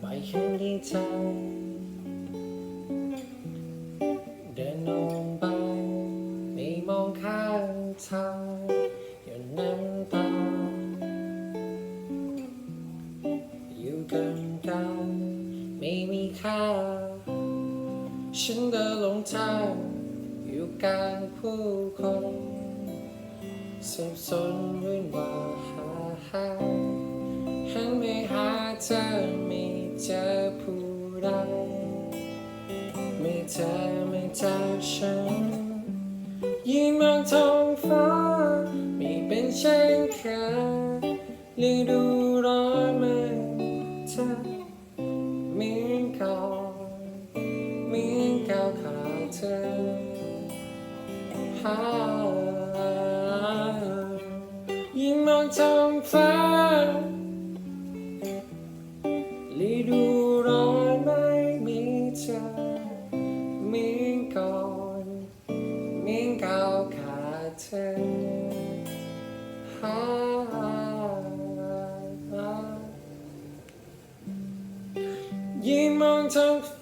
ไม่คิดดีใจเดินลงไปไม่มองข้างทางอย่าน้ำตา กันกันไม่มีค่า ฉันเดินหลงทางอยู่กลางผู้คนสับสนวุ่นวายหาหาหันไปหาเธอไม่เจอผู้ใดไม่เจอไม่เจอฉันยืนมองท้องฟ้าไม่เป็นเช่นเคยฤดู หายิ่งมองท้องฟ้าฤดูร้อนไม่มีเธอมิงก่อนมิงเก่าขาดเธอหยิ่งมองท้ง